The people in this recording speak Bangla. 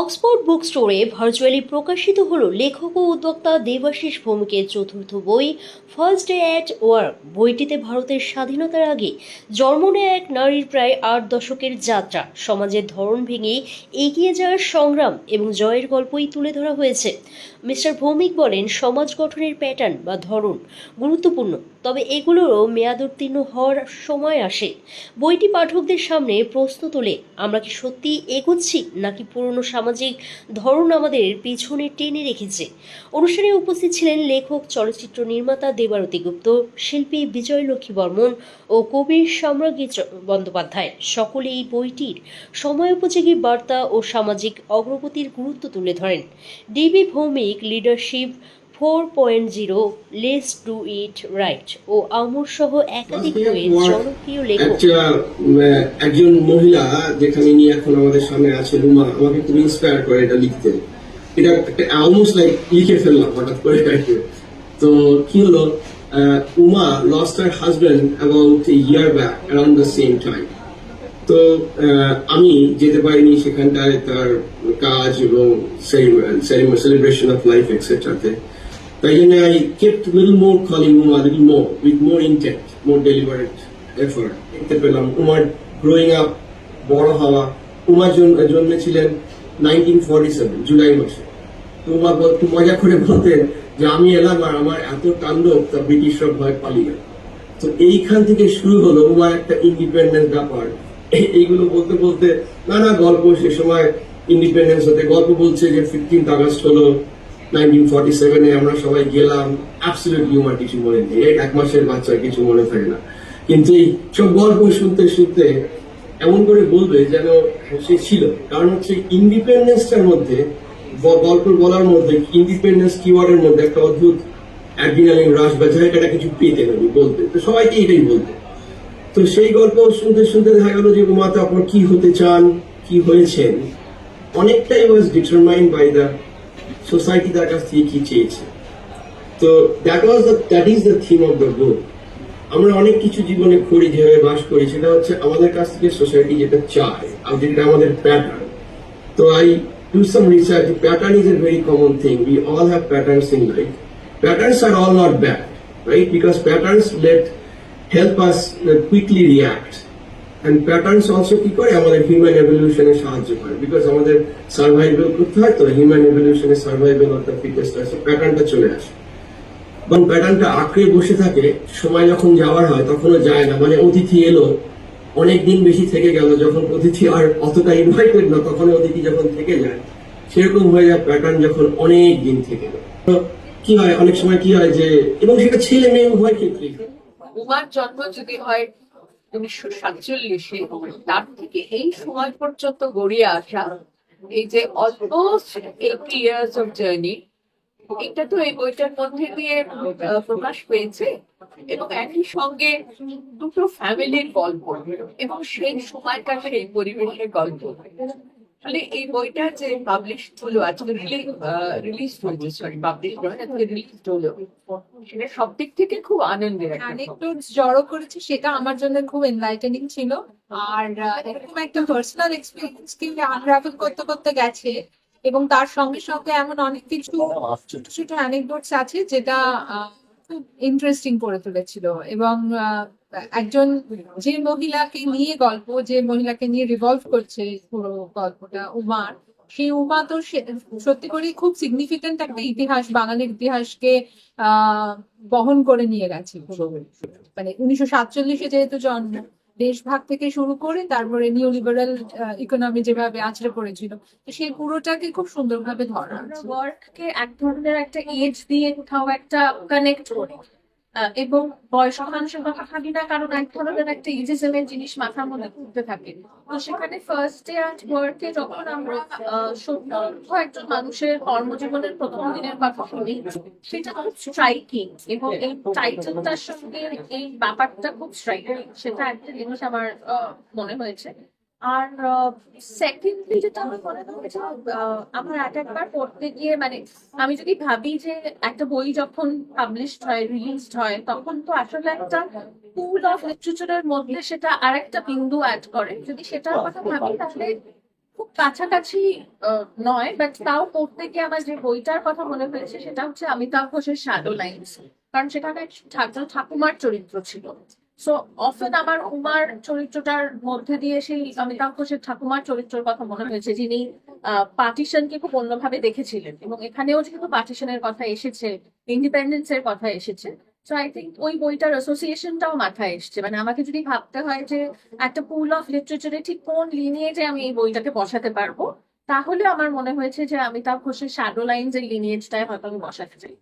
অক্সফোর্ড বুক স্টোরে ভার্চুয়ালি প্রকাশিত হলো লেখক ও উদ্যোক্তা দেবাশিস ভৌমিকের চতুর্থ বই ফার্স্ট ডে অ্যাট ওয়ার্ক বইটিতে ভারতের স্বাধীনতার আগে জন্ম নেয় এক নারীর প্রায় আট দশকের যাত্রা। সমাজের ধরন ভেঙে এগিয়ে যাওয়ার সংগ্রাম এবং জয়ের গল্পই তুলে ধরা হয়েছে। মিস্টার ভৌমিক বলেন, সমাজ গঠনের প্যাটার্ন বা ধরন গুরুত্বপূর্ণ। তবে এগুলোরও মেয়াদ উত্তীর্ণ হওয়ার সময় আসে। বইটি পাঠকদের সামনে প্রশ্ন তোলে, আমরা কি সত্যি এগোচ্ছি নাকি পুরনো সামাজিক ধরন আমাদের পিছনে টেনে রেখেছে? অনুষ্ঠানে উপস্থিত ছিলেন লেখক, চলচ্চিত্র নির্মাতা দেবারতী গুপ্ত, শিল্পী বিজয় লক্ষ্মী বর্মন ও কবি সম্রাজ্ঞী বন্দ্যোপাধ্যায়। সকলে এই বইটির সময় উপযোগী বার্তা ও সামাজিক অগ্রগতির গুরুত্ব তুলে ধরেন। D B Bhowmik leadership four point zero less to it right. ও আমর সহ একাধিক বইয়ের জনপ্রিয় লেখক। একজন মহিলা যেখানে নিয়ে এখন আমাদের সামনে আছে রুমা আমাকে খুব ইন্সপায়ার করে এটা লিখতে। এটা অলমোস্ট লাইক লিখে ফেললাম হঠাৎ করে তো কি হলো Uma lost her husband about year back around the same time তো আমি যেতে পারিনি সেখানটায় তার কাজ এবং সেলিব্রেশন অফ লাইফ এক্সেট্রাতে তাই জন্য I kept little more calling Uma little more with more intent more deliberate effort দেখতে পেলাম উমার গ্রোয়িং আপ বড় হওয়া উমা জন- জন্মেছিলেন নাইনটিন ফর্টি সেভেন জুলাই মাসে। তো উমা খুব মজা করে বলতেন যে আমি এলাম আর আমার এত তাণ্ডব, তা ব্রিটিশরা ভয় পালিয়ে গেল। তো এইখান থেকে শুরু হলো উমার একটা ইন্ডিপেন্ডেন্ট ব্যাপার। এই- এইগুলো বলতে বলতে নানা গল্প, সে সময় ইন্ডিপেন্ডেন্স হতে গল্প বলছে যে ফিফটিন্থ আগস্ট হলো। নাইনটিন ফর্টি সেভেনে আমরা সবাই গেলাম অ্যাবসলিউটলি উমার কিছু মনে নেই। এক মাসের বাচ্চার কিছু মনে থাকে না। কিন্তু এই সব গল্প শুনতে শুনতে এমন করে বলবে যেন সে ছিল। কারণ হচ্ছে ইন্ডিপেন্ডেন্সটার মধ্যে গল্প বলার মধ্যে ইন্ডিপেন্ডেন্স কিওয়ার্ডের মধ্যে একটা অদ্ভুত অ্যাড্রিনালিন রাশ বা জায়গাটা কিছু পেতেন উনি বলতে। তো সবাইকে এটাই বলতে তো সেই গল্প শুনতে শুনতে দেখা গেল যে উমাতে আপনার কি হতে চান? কি হয়েছেন? অনেকটাই was determined by the society তার কাছ থেকে কি চেয়েছে তো that was the that is the theme of the book আমরা অনেক কিছু জীবনে করি, যেভাবে বাস করি, সেটা হচ্ছে আমাদের কাছ থেকে সোসাইটি যেটা চায়, আর যেটা আমাদের প্যাটার্ন তো I do some research pattern is a very common thing we all have patterns in life patterns are all not bad right because patterns let help us quickly react and patterns also কি করে? আমাদের হিউম্যান এভলিউশনে সাহায্য করে। বিকজ আমাদের সার্ভাইভেল করতে হয় তো হিউম্যান এভলিউশনে সার্ভাইভেল দ্য ফিটেস্ট আছে। প্যাটার্নটা চলে আসে। এবং প্যাটার্নটা আঁকড়ে বসে থাকে, সময় যখন যাওয়ার হয়, তখনও যায় না। মানে অতিথি এলো, অনেক দিন বেশি থেকে গেল, যখন অতিথি আর অতটা ইনভাইটেড না, তখন অতিথি যখন থেকে যায়, সেরকম হয়ে যায় প্যাটার্ন যখন অনেক দিন থেকে তো কি হয়? অনেক সময় কি হয় যে, এবং সেটা ছেলে মেয়ে উভয় ক্ষেত্রেই হয়। উমার জন্ম যদি হয় উনিশশো সাতচল্লিশে তার থেকে এই সময় পর্যন্ত গড়িয়ে আসা এই যে almost eighty years of journey এটা তো এই বইটার মধ্যে দিয়ে প্রকাশ পেয়েছে এবং একই সঙ্গে দুটো ফ্যামিলির গল্প এবং সেই সময়টা সেই পরিবেশের গল্প। মানে এই বইটা যে পাবলিশ হলো আজকে রিলিজ হয়েছে সরি পাবলিশ নয় আজকে রিলিজ হলো। সেটা সব দিক থেকে খুব আনন্দের একটা জড়ো করেছি সেটা আমার জন্য খুব এনলাইটেনিং ছিল। আর এরকম একটা পার্সোনাল এক্সপিরিয়েন্স কে আনরাভেল করতে করতে গেছে। এবং তার সঙ্গে সঙ্গে এমন অনেক কিছু ছোট ছোট অ্যানেকডোটস আছে যেটা আহ, ইন্টারেস্টিং করে তুলেছিল এবং একজন যে মহিলাকে নিয়ে গল্প, যে মহিলাকে নিয়ে রিভলভ করছে পুরো গল্পটা, উমার, সেই উমা তো সত্যি করে খুব সিগনিফিকেন্ট একটা ইতিহাস, বাঙালির ইতিহাসকে বহন করে নিয়ে গেছে পুরো। মানে উনিশশো সাতচল্লিশে যেহেতু জন্ম দেশভাগ থেকে শুরু করে তারপরে নিউ লিবারাল ইকোনমি যেভাবে আছড়ে পড়েছিল তো সেই পুরোটাকে খুব সুন্দরভাবে ধরা। ওয়ার্ককে এক ধরনের একটা এজ দিয়ে কোথাও একটা কানেক্ট করি এবং বয়স্ক মানুষের কথা ভাবি না, কারণ এক ধরনের একটা ইজিজমের জিনিস মাথার মধ্যে ঘুরতে থাকে। তো সেখানে ফার্স্ট ডে অ্যাট ওয়ার্কে যখন আমরা সত্য একজন মানুষের কর্মজীবনের প্রথম দিনের কথা শুনি, সেটা খুব স্ট্রাইকিং এবং এই টাইটেলটার সঙ্গে এই ব্যাপারটা খুব স্ট্রাইকিং সেটা একটা জিনিস আমার মনে হয়েছে। আর সেকেন্ডলি যেটা আমার মনে আহ, আমার এক একবার পড়তে গিয়ে মানে আমি যদি ভাবি যে একটা বই যখন পাবলিশড হয় রিলিজড হয় তখন তো আসলে একটা পুল অফ লিটারেচারের মধ্যে সেটা আরেকটা বিন্দু অ্যাড করে। যদি সেটার কথা ভাবি তাহলে খুব কাছাকাছি নয় বাট তাও পড়তে গিয়ে আমার যে বইটার কথা মনে হয়েছে সেটা হচ্ছে অমিতাভ ঘোষের শ্যাডো লাইন্স কারণ সেখানে একজন ঠাকুমার চরিত্র ছিল। সো অফেন আমার উমার চরিত্রটার মধ্যে দিয়ে সেই অমিতাভ ঘোষের ঠাকুমার চরিত্রের কথা মনে হয়েছে, যিনি পার্টিশনকে খুব অন্যভাবে দেখেছিলেন এবং এখানেও যেহেতু পার্টিশনের কথা এসেছে ইন্ডিপেন্ডেন্স এর কথা এসেছে সো আই থিঙ্ক ওই বইটার অ্যাসোসিয়েশনটাও মাথায় এসছে। মানে আমাকে যদি ভাবতে হয় যে একটা পুল অফ লিটারেচারে ঠিক কোন লিনিয়েজে আমি এই বইটাকে বসাতে পারব, তাহলে আমার মনে হয়েছে যে অমিতাভ ঘোষের শ্যাডো লাইন্স এর লিনিয়েজটাই হয়তো আমি বসাতে চাই।